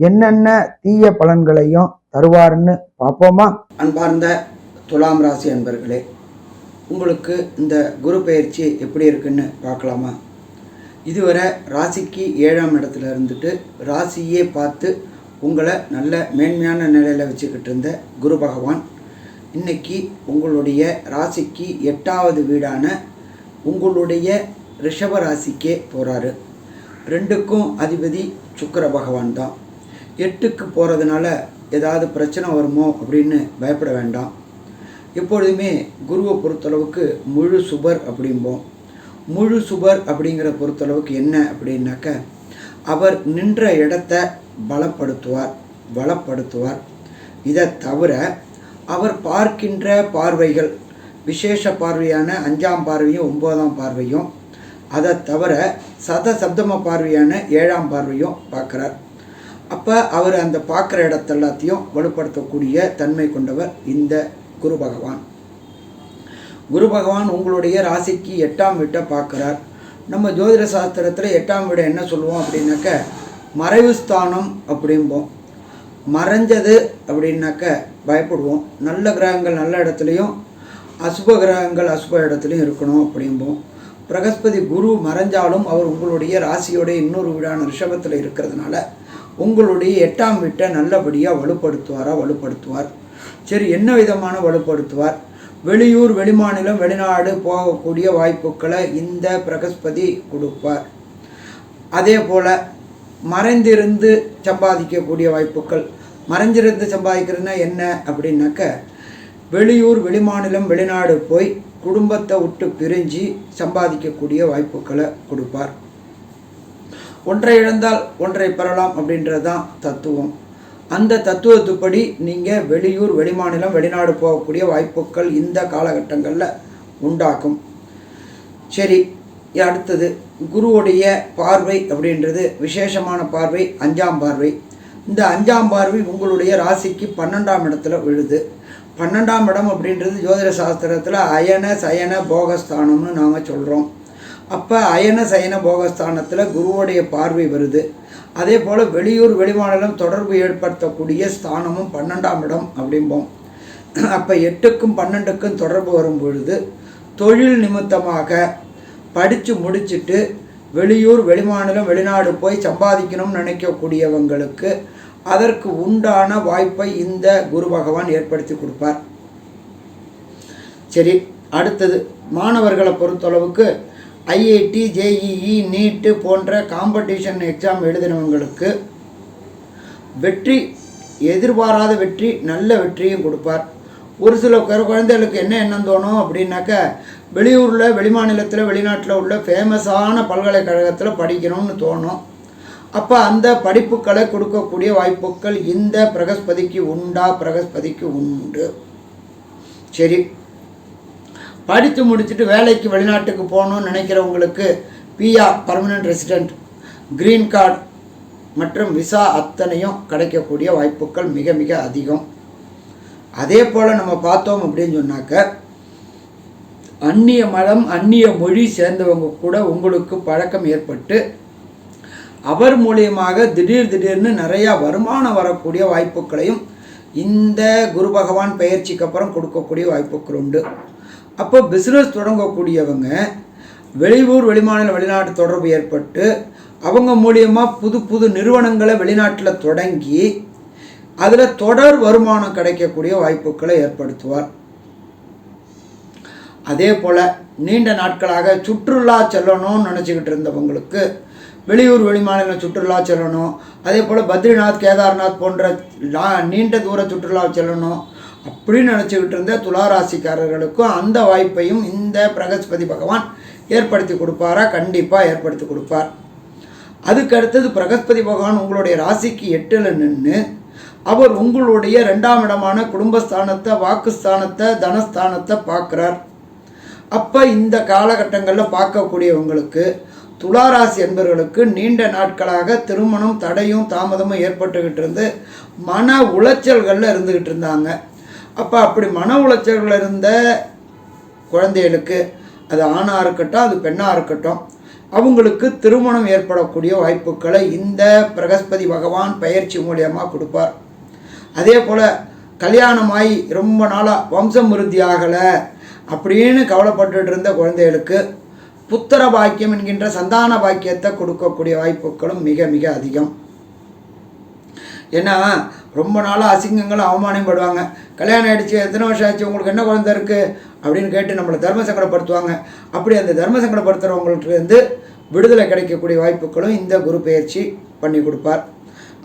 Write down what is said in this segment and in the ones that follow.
என்னென்ன தீய பலன்களையும் தருவாருன்னு பார்ப்போமா? அன்பார்ந்த துலாம் ராசி அன்பர்களே உங்களுக்கு இந்த குரு பயிற்சி எப்படி இருக்குன்னு பார்க்கலாமா? இதுவரை ராசிக்கு ஏழாம் இடத்துல இருந்துட்டு ராசியே பார்த்து உங்களை நல்ல மேன்மையான நிலையில் வச்சுக்கிட்டு இருந்த குரு பகவான் இன்னைக்கு உங்களுடைய ராசிக்கு எட்டாவது வீடான உங்களுடைய ரிஷப ராசிக்கே போகிறாரு ரெண்டுக்கும் அதிபதி சுக்கர பகவான் தான். எட்டுக்கு போகிறதுனால ஏதாவது பிரச்சனை வருமோ அப்படின்னு பயப்பட வேண்டாம். எப்பொழுதுமே குருவை பொறுத்தளவுக்கு முழு சுபர் அப்படிம்போம். முழு சுபர் அப்படிங்கிற பொறுத்தளவுக்கு என்ன அப்படின்னாக்க அவர் நின்ற இடத்த பலப்படுத்துவார் பலப்படுத்துவார் இதை தவிர அவர் பார்க்கின்ற பார்வைகள் விசேஷ பார்வையான அஞ்சாம் பார்வையும் ஒம்போதாம் பார்வையும் அதை தவிர சத சப்தம பார்வையான ஏழாம் பார்வையும் பார்க்குறார். அப்போ அவர் அந்த பார்க்குற இடத்த எல்லாத்தையும் வலுப்படுத்தக்கூடிய தன்மை கொண்டவர் இந்த குரு பகவான். குரு பகவான் உங்களுடைய ராசிக்கு எட்டாம் வீட்டை பார்க்குறார். நம்ம ஜோதிட சாஸ்திரத்தில் எட்டாம் வீடை என்ன சொல்லுவோம் அப்படின்னாக்க மறைவு ஸ்தானம் அப்படிம்போம். மறைஞ்சது அப்படின்னாக்க பயப்படுவோம். நல்ல கிரகங்கள் நல்ல இடத்துலையும் அசுப கிரகங்கள் அசுப இடத்துலையும் இருக்கணும் அப்படிம்போம். பிரகஸ்பதி குரு மறைஞ்சாலும் அவர் உங்களுடைய ராசியோடைய இன்னொரு வீடான ரிஷபத்தில் இருக்கிறதுனால உங்களுடைய எட்டாம் வீட்டை நல்லபடியாக வலுப்படுத்துவாரா வலுப்படுத்துவார்? சரி என்ன விதமான வலுப்படுத்துவார்? வெளியூர் வெளிமாநிலம் வெளிநாடு போகக்கூடிய வாய்ப்புகளை இந்த பிரகஸ்பதி கொடுப்பார். அதே போல் மறைந்திருந்து சம்பாதிக்கக்கூடிய வாய்ப்புகள். மறைஞ்சிருந்து சம்பாதிக்கிறதுனா என்ன அப்படின்னாக்க வெளியூர் வெளிமாநிலம் வெளிநாடு போய் குடும்பத்தை விட்டு பிரிஞ்சு சம்பாதிக்கக்கூடிய வாய்ப்புகளை கொடுப்பார். ஒன்றை இழந்தால் ஒன்றை பெறலாம் அப்படின்றது தான் தத்துவம். அந்த தத்துவத்துப்படி நீங்கள் வெளியூர் வெளிமாநிலம் வெளிநாடு போகக்கூடிய வாய்ப்புகள் இந்த காலகட்டங்களில் உண்டாக்கும் சரி அடுத்தது குருவுடைய பார்வை அப்படின்றது விசேஷமான பார்வை அஞ்சாம் பார்வை. இந்த அஞ்சாம் பார்வை உங்களுடைய ராசிக்கு பன்னெண்டாம் இடத்துல விழுது. பன்னெண்டாம் இடம் அப்படின்றது ஜோதிட சாஸ்திரத்தில் அயன சயன போகஸ்தானம்னு நாம் சொல்கிறோம் அப்போ அயன சயன போகஸ்தானத்தில் குருவோடைய பார்வை வருது. அதே போல் வெளியூர் வெளிமாநிலம் தொடர்பு ஏற்படுத்தக்கூடிய ஸ்தானமும் பன்னெண்டாம் இடம் அப்படிம்போம். அப்போ எட்டுக்கும் பன்னெண்டுக்கும் தொடர்பு வரும் பொழுது தொழில் நிமித்தமாக படித்து முடிச்சுட்டு வெளியூர் வெளிமாநிலம் வெளிநாடு போய் சம்பாதிக்கணும்னு நினைக்கக்கூடியவங்களுக்கு அதற்கு உண்டான வாய்ப்பை இந்த குரு பகவான் ஏற்படுத்தி கொடுப்பார். சரி அடுத்தது. மாணவர்களை பொறுத்தளவுக்கு ஐஐடி ஜேஇஇ நீட்டு போன்ற காம்படிஷன் எக்ஸாம் எழுதினவங்களுக்கு வெற்றி எதிர்பாராத வெற்றி நல்ல வெற்றியும் கொடுப்பார். ஒரு சில குழந்தைகளுக்கு என்ன எண்ணம் தோணும் அப்படின்னாக்க வெளியூரில் வெளிமாநிலத்தில் வெளிநாட்டில் உள்ள ஃபேமஸான பல்கலைக்கழகத்தில் படிக்கணும்னு தோணும். அப்போ அந்த படிப்புகளை கொடுக்கக்கூடிய வாய்ப்புகள் இந்த பிரகஸ்பதிக்கு உண்டா? பிரகஸ்பதிக்கு உண்டு. சரி. படித்து முடிச்சுட்டு வேலைக்கு வெளிநாட்டுக்கு போகணும்னு நினைக்கிறவங்களுக்கு P R permanent resident green card மற்றும் விசா அத்தனையும் கிடைக்கக்கூடிய வாய்ப்புகள் மிக மிக அதிகம். அதே போல் நம்ம பார்த்தோம் அப்படின்னு சொன்னாக்க அந்நிய மதம் அந்நிய மொழி சேர்ந்தவங்க கூட உங்களுக்கு பழக்கம் ஏற்பட்டு அவர் மூலியமாக திடீர் திடீர்னு நிறையா வருமானம் வரக்கூடிய வாய்ப்புகளையும் இந்த குரு பகவான் பயிற்சிக்கு அப்புறம் கொடுக்கக்கூடிய வாய்ப்புகள் உண்டு. அப்போ பிஸ்னஸ் தொடங்கக்கூடியவங்க வெளியூர் வெளிமாநில வெளிநாட்டு தொடர்பு ஏற்பட்டு அவங்க மூலியமாக புது புது நிறுவனங்களை வெளிநாட்டில் தொடங்கி அதில் தொடர் வருமானம் கிடைக்கக்கூடிய வாய்ப்புகளை ஏற்படுத்துவார். அதே போல் நீண்ட நாட்களாக சுற்றுலா செல்லணும்னு நினச்சிக்கிட்டு இருந்தவங்களுக்கு வெளியூர் வெளிமாநில சுற்றுலா செல்லணும். அதே போல் பத்ரிநாத் கேதார்நாத் போன்ற நீண்ட தூர சுற்றுலா செல்லணும். அப்படின்னு நினச்சிக்கிட்டு இருந்த துளாராசிக்காரர்களுக்கும் அந்த வாய்ப்பையும் இந்த பிரகஸ்பதி பகவான் ஏற்படுத்தி கொடுப்பாரா? கண்டிப்பாக ஏற்படுத்தி கொடுப்பார். அதுக்கு அடுத்தது பிரகஸ்பதி பகவான் உங்களுடைய ராசிக்கு எட்டில் நின்று அவர் உங்களுடைய ரெண்டாம் இடமான குடும்பஸ்தானத்தை வாக்குஸ்தானத்தை தனஸ்தானத்தை பார்க்குறார். அப்போ இந்த காலகட்டங்களில் பார்க்கக்கூடியவங்களுக்கு துளாராசி என்பவர்களுக்கு நீண்ட நாட்களாக திருமணம் தடையும் தாமதமும் ஏற்பட்டுக்கிட்டு இருந்து மன உளைச்சல்களில் இருந்துக்கிட்டு இருந்தாங்க. அப்போ அப்படி மன உளைச்சல்கள் இருந்த குழந்தைகளுக்கு அது ஆணாக இருக்கட்டும் அது பெண்ணாக இருக்கட்டும் அவங்களுக்கு திருமணம் ஏற்படக்கூடிய வாய்ப்புகளை இந்த பிரகஸ்பதி பகவான் பயிற்சி மூலியமாக கொடுப்பார். அதே போல் கல்யாணமாகி ரொம்ப நாளாக வம்சம் விருத்தி ஆகலை அப்படின்னு கவலைப்பட்டுட்டு இருந்த குழந்தைகளுக்கு புத்திர பாக்கியம் என்கின்ற சந்தான பாக்கியத்தை கொடுக்கக்கூடிய வாய்ப்புகளும் மிக மிக அதிகம். ஏன்னா ரொம்ப நாளாக அசிங்கங்களும் அவமானம் படுவாங்க. கல்யாணம் ஆகிடுச்சு எத்தனை வருஷம் ஆச்சு உங்களுக்கு என்ன குழந்தை இருக்குது அப்படின்னு கேட்டு நம்மளை தர்ம சங்கடப்படுத்துவாங்க. அப்படி அந்த தர்ம சங்கடப்படுத்துகிறவங்களுக்கு வந்து விடுதலை கிடைக்கக்கூடிய வாய்ப்புகளும் இந்த குரு பயிற்சி பண்ணி கொடுப்பார்.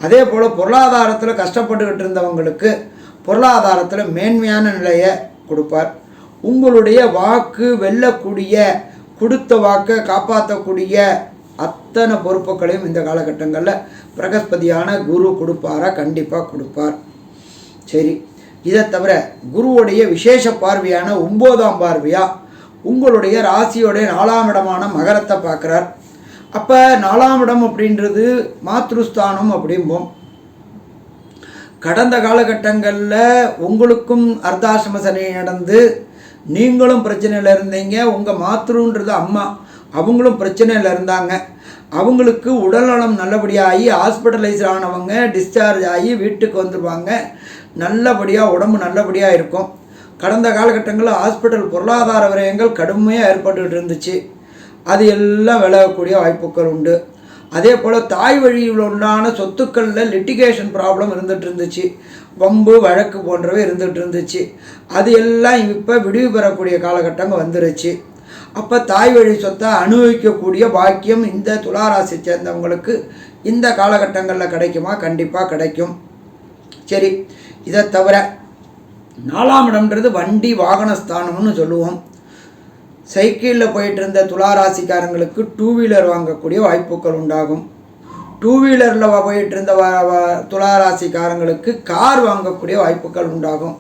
அதே போல் பொருளாதாரத்தில் கஷ்டப்பட்டுக்கிட்டு இருந்தவங்களுக்கு பொருளாதாரத்தில் மேன்மையான நிலையை கொடுப்பார். உங்களுடைய வாக்கு வெல்லக்கூடிய கொடுத்த வாக்கை காப்பாற்றக்கூடிய அத்தனை பொறுப்புகளையும் இந்த காலகட்டங்களில் பிரகஸ்பதியான குரு கொடுப்பாரா? கண்டிப்பாக கொடுப்பார். சரி இதை தவிர குருவுடைய விசேஷ பார்வையான ஒம்போதாம் பார்வையாக உங்களுடைய ராசியோடைய நாலாம் இடமான மகரத்தை பார்க்குறார். அப்போ நாலாம் இடம் அப்படின்றது மாத்ருஸ்தானம் அப்படிம்போம். கடந்த காலகட்டங்களில் உங்களுக்கும் அர்த்தாசிரம சனி நடந்து நீங்களும் பிரச்சனையில் இருந்தீங்க உங்கள் மாத்ருன்றது அம்மா. அவங்களும் பிரச்சனையில் இருந்தாங்க. அவங்களுக்கு உடல்நலம் நல்லபடியாகி ஹாஸ்பிட்டலைஸ் ஆனவங்க டிஸ்சார்ஜ் ஆகி வீட்டுக்கு வந்துடுவாங்க நல்லபடியாக உடம்பு நல்லபடியாக இருக்கும். கடந்த காலகட்டங்களில் ஹாஸ்பிட்டல் பொருளாதார விரயங்கள் கடுமையாக ஏற்பட்டுக்கிட்டு இருந்துச்சு. அது எல்லாம் விலகக்கூடிய வாய்ப்புகள் உண்டு. அதே போல் தாய் வழியில் உண்டான சொத்துக்களில் லிட்டிகேஷன் ப்ராப்ளம் இருந்துகிட்டு இருந்துச்சு. வம்பு வழக்கு போன்றவை இருந்துகிட்டு இருந்துச்சு. அது எல்லாம் இப்போ விடுவி பெறக்கூடிய காலகட்டங்கள் வந்துருச்சு. அப்போ தாய் வழி சொத்தை அனுபவிக்கக்கூடிய பாக்கியம் இந்த துளாராசி சேர்ந்தவங்களுக்கு இந்த காலகட்டங்களில் கிடைக்குமா? கண்டிப்பாக கிடைக்கும். சரி இதை தவிர நாலாம் இடம்ன்றது வண்டி வாகனஸ்தானம்னு சொல்லுவோம். சைக்கிளில் போயிட்டு இருந்த துளாராசிக்காரங்களுக்கு டூ வீலர் வாங்கக்கூடிய வாய்ப்புகள் உண்டாகும். டூ வீலரில் போயிட்டு இருந்த வ- துளாராசிக்காரங்களுக்கு கார் வாங்கக்கூடிய வாய்ப்புகள் உண்டாகும்.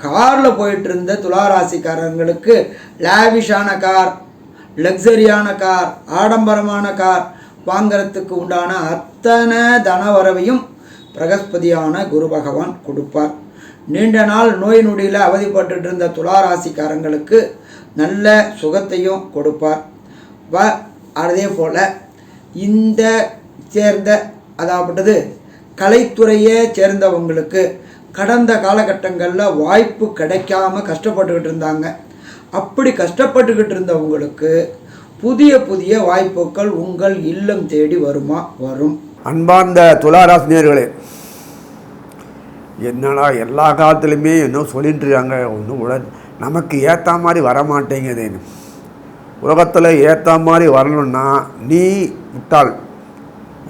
காரில் போயிட்டு இருந்த துளாராசிக்காரங்களுக்கு லேவிஷான கார் லக்ஸரியான கார் ஆடம்பரமான கார் வாங்கிறதுக்கு உண்டான அத்தனை தனவரவையும் பிரகஸ்பதியான குரு பகவான் கொடுப்பார். நீண்ட நாள் நோய் நொடியில் அவதிப்பட்டு இருந்த துளாராசிக்காரங்களுக்கு நல்ல சுகத்தையும் கொடுப்பார். வ அதே போல் இந்த சேர்ந்த அதாகப்பட்டது கலைத்துறையை சேர்ந்தவங்களுக்கு கடந்த காலகட்டங்களில் வாய்ப்பு கிடைக்காம கஷ்டப்பட்டுக்கிட்டு இருந்தாங்க. அப்படி கஷ்டப்பட்டுக்கிட்டு இருந்தவங்களுக்கு புதிய புதிய வாய்ப்புகள் உங்கள் இல்லம் தேடி வருமா? வரும். அன்பார்ந்த துளாராசினியர்களே என்னடா எல்லா காலத்துலையுமே இன்னும் சொல்லிட்டுருக்காங்க ஒன்றும் உட நமக்கு ஏற்ற மாதிரி வர உலகத்தில் ஏற்ற மாதிரி வரணும்னா நீ விட்டால்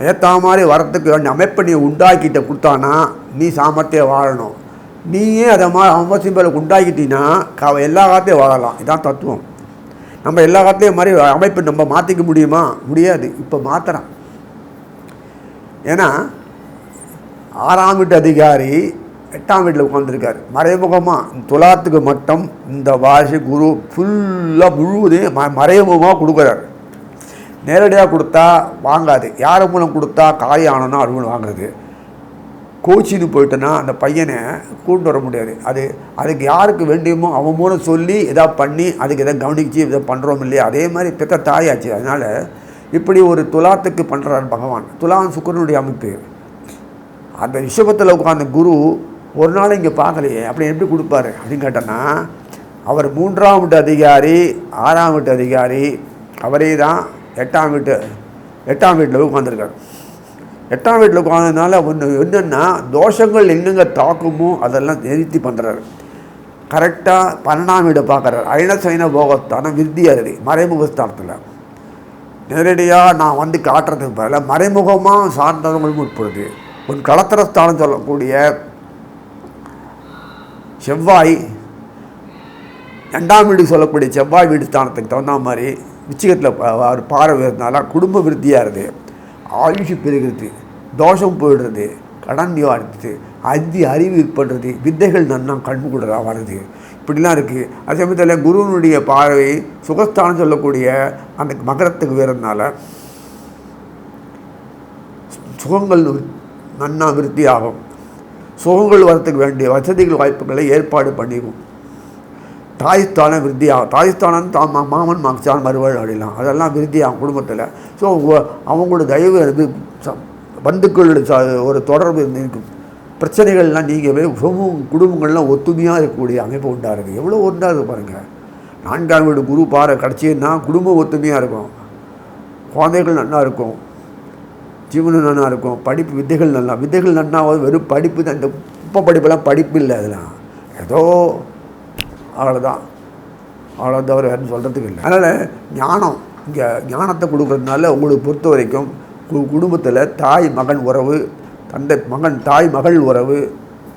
ஏற்ற மாதிரி வரத்துக்கு வேண்டிய அமைப்பை நீ உண்டாக்கிட்ட கொடுத்தானா நீ சாமர்த்தியம் வாழணும். நீயே அதை மாதிரி அவசியம் உண்டாக்கிட்டீங்கன்னா க எல்லா காலத்தையும் வாழலாம். இதான் தத்துவம். நம்ம எல்லா காலத்தையும் மாதிரி அமைப்பு நம்ம மாற்றிக்க முடியுமா? முடியாது. இப்போ மாற்றுறான் ஏன்னா ஆறாம் வீட்டு அதிகாரி எட்டாம் வீட்டில் உட்காந்துருக்காரு மறைமுகமாக துலாத்துக்கு மட்டும் இந்த வாசி குரு ஃபுல்லாக முழுவதையும் ம மறைமுகமாக கொடுக்குறாரு. நேரடியாக கொடுத்தா வாங்காது. யார் மூலம் கொடுத்தா காரியம் ஆனோன்னா அது வாங்குறது. கோச்சின்னு போயிட்டோன்னா அந்த பையனை கூட்டு வர முடியாது. அது அதுக்கு யாருக்கு வேண்டியமோ அவன் மூலம் சொல்லி எதாவது பண்ணி அதுக்கு எதாவது கவனிச்சு இதை பண்ணுறோம் இல்லையா? அதே மாதிரி பெத்த தாயாச்சு. அதனால் இப்படி ஒரு துலாத்துக்கு பண்ணுறாரு பகவான். துலான் சுக்கரனுடைய அமைப்பு. அந்த விஷபத்தில் உட்கார்ந்த குரு ஒரு நாள் இங்கே பார்க்கலையே. அப்படி எப்படி கொடுப்பாரு அப்படின்னு கேட்டோன்னா அவர் மூன்றாம் வீட்டு அதிகாரி ஆறாம் வீட்டு அதிகாரி அவரே தான் எட்டாம் வீட்டு எட்டாம் வீட்டில் உட்காந்துருக்காரு எட்டாம் வீட்டில் உட்காந்ததுனால ஒன்று என்னென்னா தோஷங்கள் எங்கெங்கே தாக்குமோ அதெல்லாம் நிறுத்தி பண்ணுறாரு கரெக்டாக பன்னெண்டாம் வீடு பார்க்குறாரு. அயன சைன போகஸ்தானம் விருத்தியாரதி மறைமுகஸ்தானத்தில் நேரடியாக நான் வந்து காட்டுறதுக்கு பதிலாக மறைமுகமாக சார்ந்தவங்களும் உட்படுது. உன் களத்திரஸ்தானம் சொல்லக்கூடிய செவ்வாய் ரெண்டாம் வீடு சொல்லக்கூடிய செவ்வாய் வீடு ஸ்தானத்துக்கு தகுந்த மாதிரி விச்சிகத்தில் பார்வை இருந்தால குடும்ப விருத்தியாக இருக்குது ஆயுஷு பெறுகிறது தோஷம் போயிடுறது கடன் நிவாரித்து அதி அறிவு ஏற்படுறது வித்தைகள் நன்னா கண்முகுடராக வருது இப்படிலாம் இருக்குது அதே சமயத்தில் குருவனுடைய பார்வை சுகஸ்தானம் சொல்லக்கூடிய அந்த மகரத்துக்கு வேறதுனால சுகங்கள் நன்னா விருத்தியாகும். சுகங்கள் வரத்துக்கு வேண்டிய வசதிகள் வாய்ப்புகளை ஏற்பாடு பண்ணிக்கும். தாய்ஸ்தானம் விருத்தியாகும் தாய்ஸ்தானம் தா மா- மாமன் மச்சான் மறுவாழ் அப்படிலாம். அதெல்லாம் விருத்தியாகும் குடும்பத்தில். ஸோ அவங்களோட தயவு இது ச- பந்துக்களோட ஒரு தொடர்பு இருக்கும். பிரச்சனைகள்லாம் நீங்கவே குடும்பம் குடும்பங்கள்லாம் ஒத்துமையாக இருக்கக்கூடிய அமைப்பு உண்டாகுது எவ்வளோ ஒன்றா இருக்கு பாருங்கள் நான்காம் வீடு குரு பாறை கிடச்சின்னா குடும்பம் ஒத்துமையாக இருக்கும். குழந்தைகள் நல்லா இருக்கும். ஜீவனம் நல்லா இருக்கும். படிப்பு வித்தைகள் நல்லா வித்தைகள் நல்லா வெறும் படிப்பு தான். இந்த குப்பை படிப்பெல்லாம் படிப்பு இல்லை அதெல்லாம். ஏதோ அவ்வளோதான் அவ்வளோ தவிர வேறு சொல்கிறதுக்கு இல்லை. அதனால் ஞானம் இங்கே ஞானத்தை கொடுக்குறதுனால உங்களுக்கு பொறுத்த வரைக்கும் கு குடும்பத்தில் தாய் மகன் உறவு தந்தை மகன் தாய் மகள் உறவு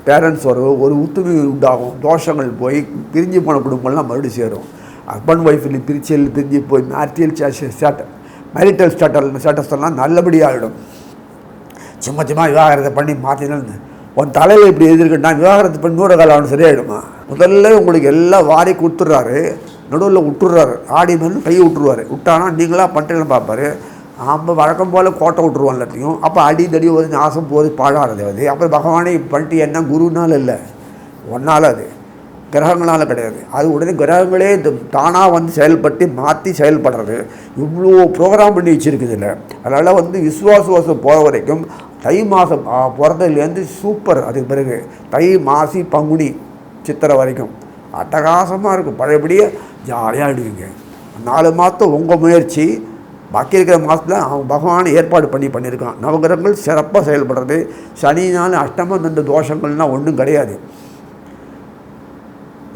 பேரண்ட்ஸ் உறவு ஒரு ஒத்துமை உண்டாகும். தோஷங்கள் போய் பிரிஞ்சு போன குடும்பம்லாம் மறுபடியும் சேரும். ஹஸ்பண்ட் ஒய்ஃபில் பிரிச்சல் பிரிஞ்சு போய் மேரிட்டியல் ஸ்டேட்ட மேரிட்டல் ஸ்டேட்டல் ஸ்டேட்டஸ் எல்லாம் நல்லபடியாகிடும் சும்மா சும்மா விவாகரத்தை பண்ணி மாற்றினாலும் உன் தலையில் இப்படி எதிர்க்கட்டா விவாகரத்து பண்ணி நூறு காலம் அவன் சரியாயிடுமா? முதல்ல உங்களுக்கு எல்லாம் வாரி கொடுத்துட்றாரு. நடுவில் விட்டுறாரு ஆடி மருந்து கையை விட்டுருவார். விட்டானா நீங்களாக பண்ணுறீங்கன்னு பார்ப்பாரு. நம்ம வழக்கம் போல் கோட்டை விட்டுருவோம் எல்லாத்தையும். அப்போ அடி தடி ஒரு நாசம் போகுது பாழாகிறது அது. அப்புறம் பகவானே பண்ணிட்டு என்ன குருனால இல்லை. ஒன்றால் அது. கிரகங்களால் கிடையாது. அது உடனே கிரகங்களே இந்த தானாக வந்து செயல்பட்டு மாற்றி செயல்படுறது. இவ்வளோ ப்ரோக்ராம் பண்ணி வச்சுருக்குது இல்லை. அதனால் வந்து விசுவாசுவாசம் போகிற வரைக்கும் தை மாதம் பிறந்ததுலேருந்து சூப்பர் அதுக்கு பிறகு தை மாசி பங்குனி சித்திரை வரைக்கும். அட்டகாசமாக இருக்கும். பழையபடியே ஜாலியாக ஆடுவீங்க நாலு மாதம் உங்கள் முயற்சி. பாக்கி இருக்கிற மாதத்தில் அவன் பகவான் ஏற்பாடு பண்ணி பண்ணியிருக்கான். நவகிரகங்கள் சிறப்பாக செயல்படுறது. சனினால் அஷ்டமம் இந்த தோஷங்கள்லாம் ஒன்றும் கிடையாது.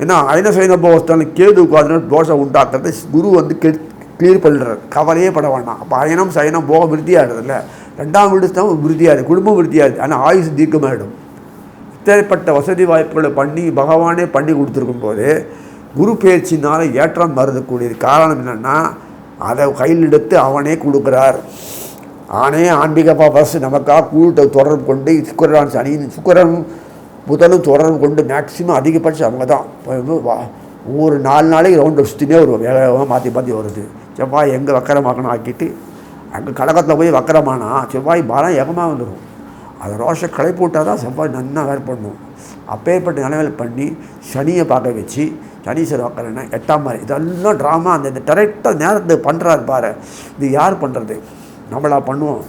ஏன்னா அயன சைனபோஸ்தான் கேது உட்காந்து தோஷம் உண்டாக்குறது. குரு வந்து கெ கிளியர் பண்ணுறாரு கவலையே பட வேண்டாம். அப்போ அயனம் சயனம் போக விருத்தியாகிடுதுல்ல ரெண்டாம் வீடு தான் விருத்தியாது குடும்பம் விருத்தியாது ஆனால் ஆயுசு தீர்க்கமாகிடும் இப்பேற்பட்ட வசதி வாய்ப்புகளை பண்ணி பகவானே பண்ணி கொடுத்துருக்கும் போது குரு பயிற்சினால் ஏற்றம் வருதக்கூடியது காரணம் என்னென்னா அதை கையில் எடுத்து அவனே கொடுக்குறார். ஆனே ஆன்மீகப்பா பஸ் நமக்காக கூட்ட தொடர்பு கொண்டு சுக்கரன் சனி சுக்கரன் புதனும் தொடர்பு கொண்டு மேக்சிமம் அதிகபட்சம் அவங்க தான். வா- ஒவ்வொரு நாலு நாளைக்கு ரவுண்ட் சுற்றினே வருவோம். வேக வேகமாக மாற்றி மாற்றி வருது. செவ்வாய் எங்கே வக்கரமாக்கணும் ஆக்கிட்டு அங்கே கடகத்தில் போய் வக்கரமானா செவ்வாய் பலம் ஏகமாக வந்துடும் அதை ரோஷ களை போட்டால் தான் செவ்வாய் நன்னா வேலை பண்ணும். அப்பேற்பட்ட நிலைமையில் பண்ணி சனியை பார்க்க வச்சு சனீஸ்வரர் வக்கரன்னா எட்டாம் மாதிரி இதெல்லாம் ட்ராமா அந்த இந்த கரெக்டாக நேரத்தை பண்ணுறாரு பாரு. இது யார் பண்ணுறது நம்மளா பண்ணுவோம்.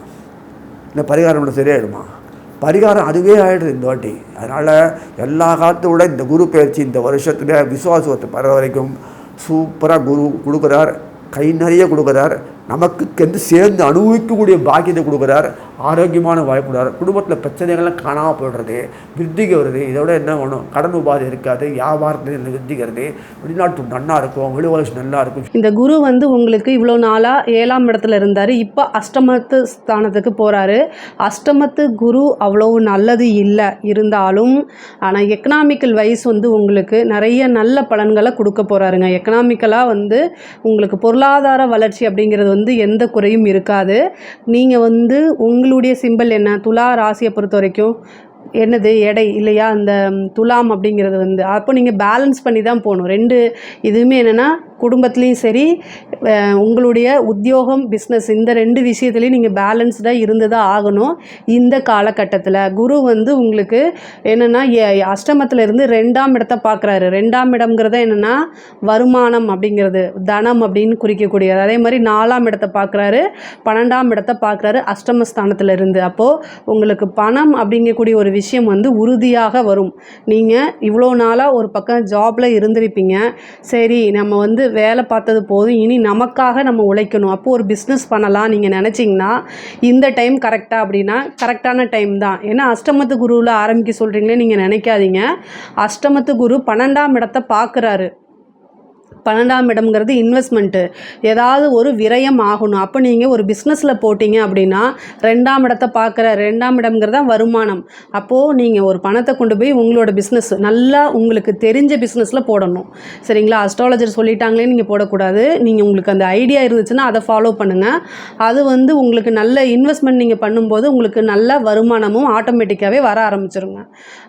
இல்லை பரிகாரம் பண்ண சரியாயிடுமா? பரிகாரம் அதுவே ஆகிடுது இந்த வாட்டி. அதனால் எல்லா காலத்தை விட இந்த குரு பயிற்சி இந்த வருஷத்துல விசுவாசத்தை பெற வரைக்கும் சூப்பராக குரு கொடுக்குறார். கை நிறைய கொடுக்குறார். நமக்கு வந்து சேர்ந்து அனுபவிக்கக்கூடிய பாக்கியத்தை கொடுக்குறார் ஆரோக்கியமான வாய்ப்பு கொடுக்குறார். குடும்பத்தில் பிரச்சனைகள்லாம் காணாமல் போயிடுறது விருத்திக்கு வருது. இதோட என்ன வேணும்? கடன் உபாதை இருக்காது வியாபாரத்தில் விருத்திக்கிறது வெளிநாட்டு நல்லா இருக்கும் வெளிவளர்ச்சி நல்லா இருக்கும். இந்த குரு வந்து உங்களுக்கு இவ்வளோ நாளாக ஏழாம் இடத்துல இருந்தார். இப்போ அஷ்டமத்து ஸ்தானத்துக்கு போகிறாரு அஷ்டமத்து குரு அவ்வளோ நல்லது இல்லை இருந்தாலும் ஆனால் எக்கனாமிக்கல் வைஸ் வந்து உங்களுக்கு நிறைய நல்ல பலன்களை கொடுக்க போகிறாருங்க எக்கனாமிக்கலாக வந்து உங்களுக்கு பொருளாதார வளர்ச்சி அப்படிங்கிறது வந்து வந்து எந்த குறையும் இருக்காது. நீங்கள் வந்து உங்களுடைய சிம்பிள் என்ன? துலா ராசியை பொறுத்த வரைக்கும் என்னது? எடை இல்லையா? அந்த துலாம் அப்படிங்கிறது வந்து அப்போ நீங்கள் பேலன்ஸ் பண்ணி தான் போகணும். ரெண்டு இதுவுமே என்னென்னா குடும்பத்துலேயும் சரி உங்களுடைய உத்தியோகம் பிஸ்னஸ் இந்த ரெண்டு விஷயத்துலையும் நீங்கள் பேலன்ஸ்டாக இருந்து தான் ஆகணும் இந்த காலகட்டத்தில். குரு வந்து உங்களுக்கு என்னென்னா அஷ்டமத்தில் இருந்து ரெண்டாம் இடத்தை பார்க்குறாரு. ரெண்டாம் இடம்ங்கிறத என்னென்னா வருமானம் அப்படிங்கிறது தனம் அப்படின்னு குறிக்கக்கூடியது. அதே மாதிரி நாலாம் இடத்தை பார்க்குறாரு பன்னெண்டாம் இடத்தை பார்க்குறாரு அஷ்டமஸ்தானத்தில் இருந்து. அப்போது உங்களுக்கு பணம் அப்படிங்கக்கூடிய ஒரு விஷயம் வந்து உறுதியாக வரும். நீங்கள் இவ்வளோ நாளாக ஒரு பக்கம் ஜாபில் இருந்திருப்பீங்க. சரி நம்ம வந்து வேலை பார்த்தது போதும். இனி நமக்காக நம்ம உழைக்கணும். அப்போ ஒரு பிஸ்னஸ் பண்ணலாம். நீங்கள் நினச்சிங்கன்னா இந்த டைம் கரெக்டாக அப்படின்னா கரெக்டான டைம் தான். ஏன்னா அஷ்டமத்து குருவில் ஆரம்பிக்க சொல்கிறீங்களே நீங்கள் நினைக்காதீங்க. அஷ்டமத்து குரு பன்னெண்டாம் இடத்தை பார்க்குறாரு. பன்னெண்டாம் இடம்ங்கிறது இன்வெஸ்ட்மெண்ட்டு ஏதாவது ஒரு விரயம் ஆகணும். அப்போ நீங்கள் ஒரு பிஸ்னஸில் போட்டிங்க அப்படின்னா ரெண்டாம் இடத்தை பார்க்குற ரெண்டாம் இடம்ங்கிறது தான் வருமானம். அப்போது நீங்கள் ஒரு பணத்தை கொண்டு போய் உங்களோட பிஸ்னஸ் நல்லா உங்களுக்கு தெரிஞ்ச பிஸ்னஸில் போடணும். சரிங்களா? அஸ்ட்ராலஜர் சொல்லிட்டாங்களே நீங்கள் போடக்கூடாது. நீங்கள் உங்களுக்கு அந்த ஐடியா இருந்துச்சுன்னா அதை ஃபாலோ பண்ணுங்கள் அது வந்து உங்களுக்கு நல்ல இன்வெஸ்ட்மெண்ட் நீங்கள் பண்ணும்போது உங்களுக்கு நல்ல வருமானமும் ஆட்டோமேட்டிக்காகவே வர ஆரம்பிச்சிருங்க.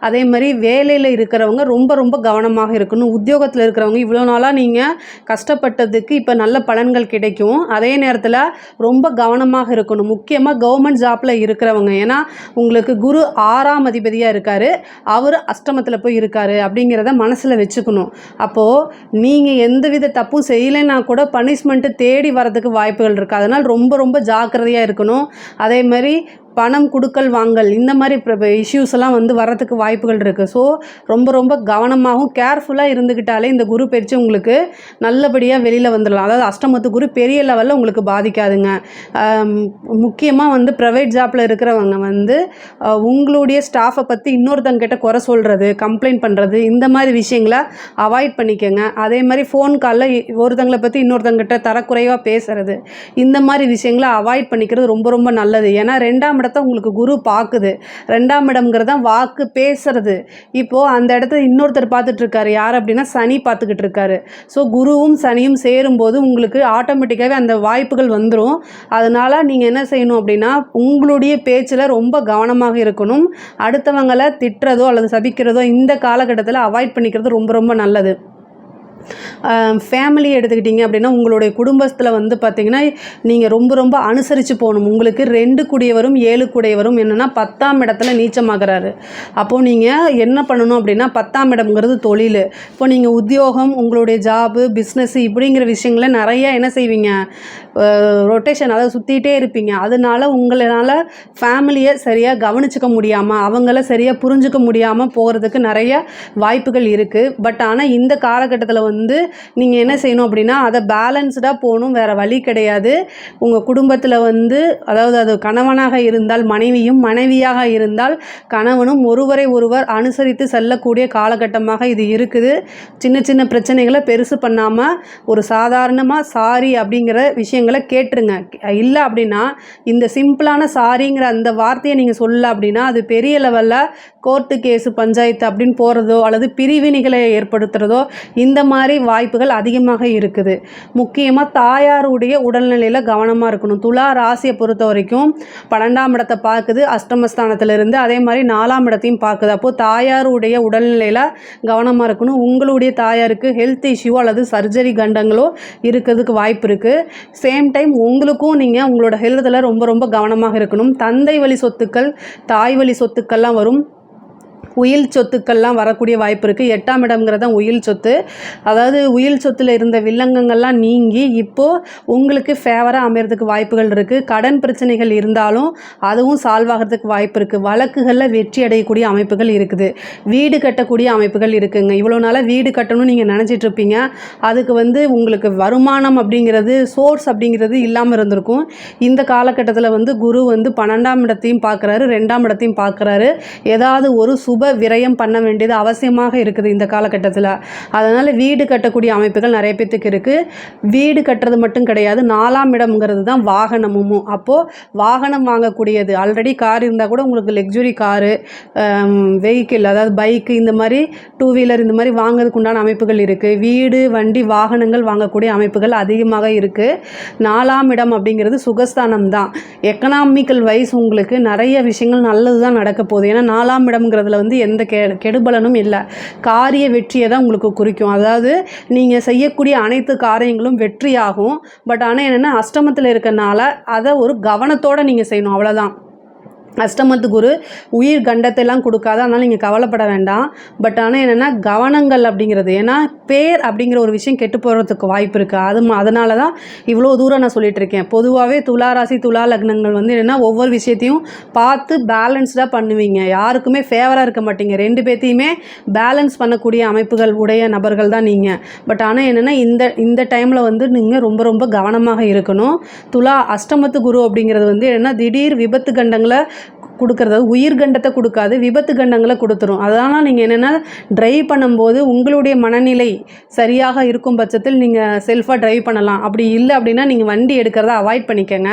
அதே மாதிரி வேலையில் இருக்கிறவங்க ரொம்ப ரொம்ப கவனமாக இருக்கணும். உத்தியோகத்தில் இருக்கிறவங்க இவ்வளோ நாளாக நீங்கள் கஷ்டப்பட்டதுக்கு இப்போ நல்ல பலன்கள் கிடைக்கும். அதே நேரத்தில் ரொம்ப கவனமாக இருக்கணும். முக்கியமாக கவர்மெண்ட் ஜாப்பில் இருக்கிறவங்க. ஏன்னா உங்களுக்கு குரு ஆறாம் அதிபதியாக இருக்கார். அவர் அஷ்டமத்தில் போய் இருக்கார் அப்படிங்கிறத மனசில் வச்சுக்கணும். அப்போது நீங்கள் எந்தவித தப்பும் செய்யலைன்னா கூட பனிஷ்மெண்ட்டு தேடி வரதுக்கு வாய்ப்புகள் இருக்குது அதனால் ரொம்ப ரொம்ப ஜாக்கிரதையாக இருக்கணும். அதே மாதிரி பணம் கொடுக்கல் வாங்கல் இந்த மாதிரி இஷ்யூஸ் எல்லாம் வந்து வரத்துக்கு வாய்ப்புகள் இருக்குது ஸோ ரொம்ப ரொம்ப கவனமாகவும் கேர்ஃபுல்லாக இருந்துக்கிட்டாலே இந்த குரு பயிற்சி உங்களுக்கு நல்லபடியாக வெளியில் வந்துடலாம் அதாவது அஷ்டமத்து குரு பெரிய லெவலில் உங்களுக்கு பாதிக்காதுங்க. முக்கியமாக வந்து ப்ரைவேட் ஜாப்பில் இருக்கிறவங்க வந்து உங்களுடைய ஸ்டாஃபை பற்றி இன்னொருத்தங்கிட்ட குறை சொல்கிறது கம்ப்ளைண்ட் பண்ணுறது இந்த மாதிரி விஷயங்களை அவாய்ட் பண்ணிக்கோங்க. அதே மாதிரி ஃபோன் காலில் ஒருத்தங்களை பற்றி இன்னொருத்தங்கிட்ட தரக்குறைவாக பேசுகிறது இந்த மாதிரி விஷயங்களை அவாய்ட் பண்ணிக்கிறது ரொம்ப ரொம்ப நல்லது. ஏன்னா ரெண்டாம் இடத்த உங்களுக்கு குரு பார்க்குது. ரெண்டாம் இடம்ங்கிறது தான் வாக்கு பேசுறது. இப்போது அந்த இடத்துல இன்னொருத்தர் பார்த்துட்டு இருக்காரு யார் அப்படின்னா சனி பார்த்துக்கிட்டு இருக்காரு ஸோ குருவும் சனியும் சேரும்போது உங்களுக்கு ஆட்டோமேட்டிக்காகவே அந்த வாய்ப்புகள் வந்துடும் அதனால் நீங்கள் என்ன செய்யணும் அப்படின்னா உங்களுடைய பேச்சில் ரொம்ப கவனமாக இருக்கணும். அடுத்தவங்களை திட்டுறதோ அல்லது சபிக்கிறதோ இந்த காலகட்டத்தில் அவாய்ட் பண்ணிக்கிறது ரொம்ப ரொம்ப நல்லது. ஃபேமிலி எடுத்துக்கிட்டிங்க அப்படின்னா உங்களுடைய குடும்பத்தில் வந்து பார்த்திங்கன்னா நீங்கள் ரொம்ப ரொம்ப அனுசரித்து போகணும். உங்களுக்கு ரெண்டு குடியவரும் ஏழு குடியவரும் என்னென்னா பத்தாம் இடத்துல நீச்சமாகறாரு. அப்போது நீங்கள் என்ன பண்ணணும் அப்படின்னா பத்தாம் இடம்ங்கிறது தொழில். இப்போ நீங்கள் உத்தியோகம் உங்களுடைய ஜாபு பிஸ்னஸ் இப்படிங்கிற விஷயங்களை நிறைய என்ன செய்வீங்க? ரொட்டேஷன் அதாவது சுற்றிட்டே இருப்பீங்க. அதனால உங்களால் ஃபேமிலியை சரியாக கவனிச்சிக்க முடியாமல் அவங்கள சரியாக புரிஞ்சுக்க முடியாமல் போகிறதுக்கு நிறைய வாய்ப்புகள் இருக்குது பட் ஆனால் இந்த காலகட்டத்தில் வந்து நீங்கள் என்ன செய்யணும் அப்படின்னா அதை பேலன்ஸ்டாக போகணும். வேறு வழி கிடையாது. உங்கள் குடும்பத்தில் வந்து அதாவது அது கணவனாக இருந்தால் மனைவியும் மனைவியாக இருந்தால் கணவனும் ஒருவரை ஒருவர் அனுசரித்து செல்லக்கூடிய காலகட்டமாக இது இருக்குது. சின்ன சின்ன பிரச்சனைகளை பெருசு பண்ணாமல் ஒரு சாதாரணமாக சாரி அப்படிங்கிற விஷயங்கள் கேட்டுருங்க. இல்லை அப்படின்னா இந்த சிம்பிளான சாரிங்கிற அந்த வார்த்தையை நீங்கள் சொல்ல அப்படின்னா அது பெரிய லெவலில் கோர்ட்டு கேஸு பஞ்சாயத்து அப்படின்னு போகிறதோ அல்லது பிரிவினைகளை ஏற்படுத்துகிறதோ இந்த மாதிரி வாய்ப்புகள் அதிகமாக இருக்குது. முக்கியமாக தாயாருடைய உடல்நிலையில் கவனமாக இருக்கணும். துலா ராசியை பொறுத்த வரைக்கும் பன்னெண்டாம் இடத்தை பார்க்குது அஷ்டமஸ்தானத்திலிருந்து அதே மாதிரி நாலாம் இடத்தையும் பார்க்குது. அப்போது தாயாருடைய உடல்நிலையில் கவனமாக இருக்கணும். உங்களுடைய தாயாருக்கு ஹெல்த் இஷ்யூ அல்லது சர்ஜரி கண்டங்களோ இருக்கிறதுக்கு வாய்ப்பு இருக்குது சேம் டைம் உங்களுக்கும் நீங்கள் உங்களோட ஹெல்த்தில் ரொம்ப ரொம்ப கவனமாக இருக்கணும். தந்தை வழி சொத்துக்கள் தாய் வழி சொத்துக்கள்லாம் வரும். உயில் சொத்துக்கள்லாம் வரக்கூடிய வாய்ப்பு இருக்குது எட்டாம் இடம்ங்கிறது தான் உயில் சொத்து. அதாவது உயில் சொத்தில் இருந்த வில்லங்கங்கள்லாம் நீங்கி இப்போது உங்களுக்கு ஃபேவராக அமைகிறதுக்கு வாய்ப்புகள் இருக்குது கடன் பிரச்சனைகள் இருந்தாலும் அதுவும் சால்வ் ஆகிறதுக்கு வாய்ப்பு இருக்குது வழக்குகளில் வெற்றி அடையக்கூடிய அமைப்புகள் இருக்குது. வீடு கட்டக்கூடிய அமைப்புகள் இருக்குதுங்க இவ்வளோ நாளாக வீடு கட்டணும்னு நீங்கள் நினச்சிட்டு இருப்பீங்க. அதுக்கு வந்து உங்களுக்கு வருமானம் அப்படிங்கிறது சோர்ஸ் அப்படிங்கிறது இல்லாமல் இருந்திருக்கும். இந்த காலகட்டத்தில் வந்து குரு வந்து பன்னெண்டாம் இடத்தையும் பார்க்குறாரு ரெண்டாம் இடத்தையும் பார்க்குறாரு ஏதாவது ஒரு சுப விரயம் பண்ண வேண்டியது அவசியமாக இருக்குது இந்த காலகட்டத்தில். அதனால் வீடு கட்டக்கூடிய அமைப்புகள் நிறைய பேர்த்துக்கு இருக்குது வீடு கட்டுறது மட்டும் கிடையாது நாலாம் இடம்ங்கிறது தான் வாகனமும். அப்போது வாகனம் வாங்கக்கூடியது. ஆல்ரெடி கார் இருந்தால் கூட உங்களுக்கு லக்ஸுரி காரு வெஹிக்கிள் அதாவது பைக்கு இந்த மாதிரி டூ வீலர் இந்த மாதிரி வாங்குறதுக்கு உண்டான அமைப்புகள் இருக்குது வீடு வண்டி வாகனங்கள் வாங்கக்கூடிய அமைப்புகள் அதிகமாக இருக்குது நாலாம் இடம் அப்படிங்கிறது சுகஸ்தானம் தான். எக்கனாமிக்கல் வைஸ் உங்களுக்கு நிறைய விஷயங்கள் நல்லது தான் நடக்க போகுது. ஏன்னா நாலாம் இடம்ங்கிறதுல வந்து எந்த கெ கெடுபலனும் இல்லை. காரிய வெற்றியை தான் உங்களுக்கு குறிக்கும். அதாவது நீங்கள் செய்யக்கூடிய அனைத்து காரியங்களும் வெற்றியாகும். பட் ஆனால் என்னென்னா அஷ்டமத்தில் இருக்கனால அதை ஒரு கவனத்தோடு நீங்கள் செய்யணும். அவ்வளோதான் அஷ்டமத்து குரு உயிர் கண்டத்தைலாம் கொடுக்காது. அதனால் நீங்கள் கவலைப்பட வேண்டாம். பட் ஆனால் என்னென்னா கவனங்கள் அப்படிங்கிறது. ஏன்னா பேர் அப்படிங்கிற ஒரு விஷயம் கெட்டு போகிறதுக்கு வாய்ப்பு இருக்குது அது ம- அதனால தான் இவ்வளோ தூரம் நான் சொல்லிட்டு இருக்கேன். பொதுவாகவே துலா ராசி துலா லக்னங்கள் வந்து என்னென்னா ஒவ்வொரு விஷயத்தையும் பார்த்து பேலன்ஸ்டாக பண்ணுவீங்க. யாருக்குமே ஃபேவராக இருக்க மாட்டீங்க. ரெண்டு பேர்த்தையுமே பேலன்ஸ் பண்ணக்கூடிய அமைப்புகள் உடைய நபர்கள் தான் நீங்கள் பட் ஆனால் என்னென்னா இந்த இந்த டைமில் வந்து நீங்கள் ரொம்ப ரொம்ப கவனமாக இருக்கணும். துலா அஷ்டமத்து குரு அப்படிங்கிறது வந்து என்னென்னா திடீர் விபத்து கண்டங்களை கொடுக்குறது. உயிர் கண்டத்தை கொடுக்காது விபத்து கண்டங்களை கொடுத்துரும். அதனால் நீங்கள் என்னென்னா ட்ரைவ் பண்ணும்போது உங்களுடைய மனநிலை சரியாக இருக்கும் பட்சத்தில் நீங்கள் செல்ஃபாக ட்ரைவ் பண்ணலாம். அப்படி இல்லை அப்படின்னா நீங்கள் வண்டி எடுக்கிறத அவாய்ட் பண்ணிக்கோங்க.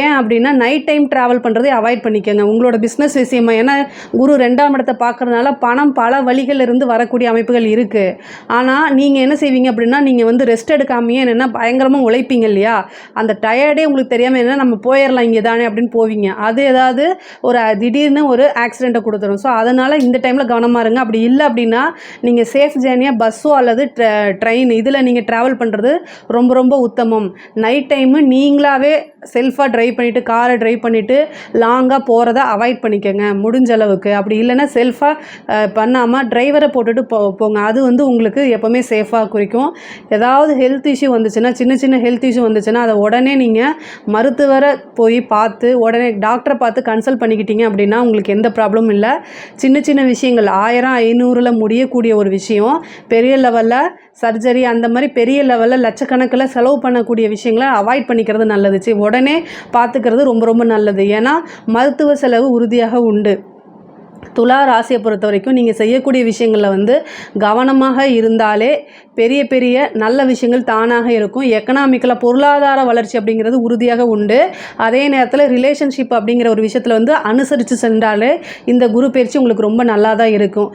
ஏன் அப்படின்னா நைட் டைம் ட்ராவல் பண்ணுறதை அவாய்ட் பண்ணிக்கோங்க. உங்களோட பிஸ்னஸ் விஷயமா ஏன்னா குரு ரெண்டாம் இடத்தை பார்க்குறதுனால பணம் பல வழிகள் இருந்து வரக்கூடிய அமைப்புகள் இருக்குது ஆனால் நீங்கள் என்ன செய்வீங்க அப்படின்னா நீங்கள் வந்து ரெஸ்ட் எடுக்காமையே என்னென்னா பயங்கரமாக உழைப்பீங்க இல்லையா? அந்த டயர்டே உங்களுக்கு தெரியாமல் என்ன நம்ம போயிடலாம் இங்கே தானே அப்படின்னு போவீங்க. அது ஏதாவது ஒரு திடீர்னு ஒரு ஆக்சிடெண்ட்டை கொடுத்துரும். ஸோ அதனால் இந்த டைமில் கவனமாக இருங்க. அப்படி இல்லை அப்படின்னா நீங்கள் சேஃப் ஜேர்னியாக பஸ்ஸோ அல்லது ட்ரெயின் இதில் நீங்கள் ட்ராவல் பண்ணுறது ரொம்ப ரொம்ப உத்தமம். நைட் டைமு நீங்களாகவே செல்ஃபாக ட்ரைவ் பண்ணிவிட்டு காரை ட்ரைவ் பண்ணிவிட்டு லாங்காக போகிறத அவாய்ட் பண்ணிக்கோங்க. முடிஞ்ச அளவுக்கு. அப்படி இல்லைன்னா செல்ஃபாக பண்ணாமல் டிரைவரை போட்டுட்டு போ போங்க. அது வந்து உங்களுக்கு எப்போவுமே சேஃபாக குறிக்கும். ஏதாவது ஹெல்த் இஷ்யூ வந்துச்சுன்னா சின்ன சின்ன ஹெல்த் இஷ்யூ வந்துச்சுன்னா அதை உடனே நீங்கள் மருத்துவரை போய் பார்த்து உடனே டாக்டரை பார்த்து கன்சல்ட் பண்ணிக்கிட்டீங்க அப்படின்னா உங்களுக்கு எந்த ப்ராப்ளமும் இல்லை. சின்ன சின்ன விஷயங்கள் ஆயிரம் ஐநூறில் முடியக்கூடிய ஒரு விஷயம் பெரிய லெவலில் சர்ஜரி அந்த மாதிரி பெரிய லெவலில் லட்சக்கணக்கில் செலவு பண்ணக்கூடிய விஷயங்களை அவாய்ட் பண்ணிக்கிறது நல்லது. சரி உடனே பார்த்துக்கிறது ரொம்ப ரொம்ப நல்லது. ஏன்னா மருத்துவ செலவு உறுதியாக உண்டு. துலா ராசியை பொறுத்த வரைக்கும் நீங்கள் செய்யக்கூடிய விஷயங்களில் வந்து கவனமாக இருந்தாலே பெரிய பெரிய நல்ல விஷயங்கள் தானாக இருக்கும். எக்கனாமிக்கலாக பொருளாதார வளர்ச்சி அப்படிங்கிறது உறுதியாக உண்டு. அதே நேரத்தில் ரிலேஷன்ஷிப் அப்படிங்கிற ஒரு விஷயத்தில் வந்து அனுசரித்து சென்றாலே இந்த குரு பயிற்சி உங்களுக்கு ரொம்ப நல்லா தான் இருக்கும்.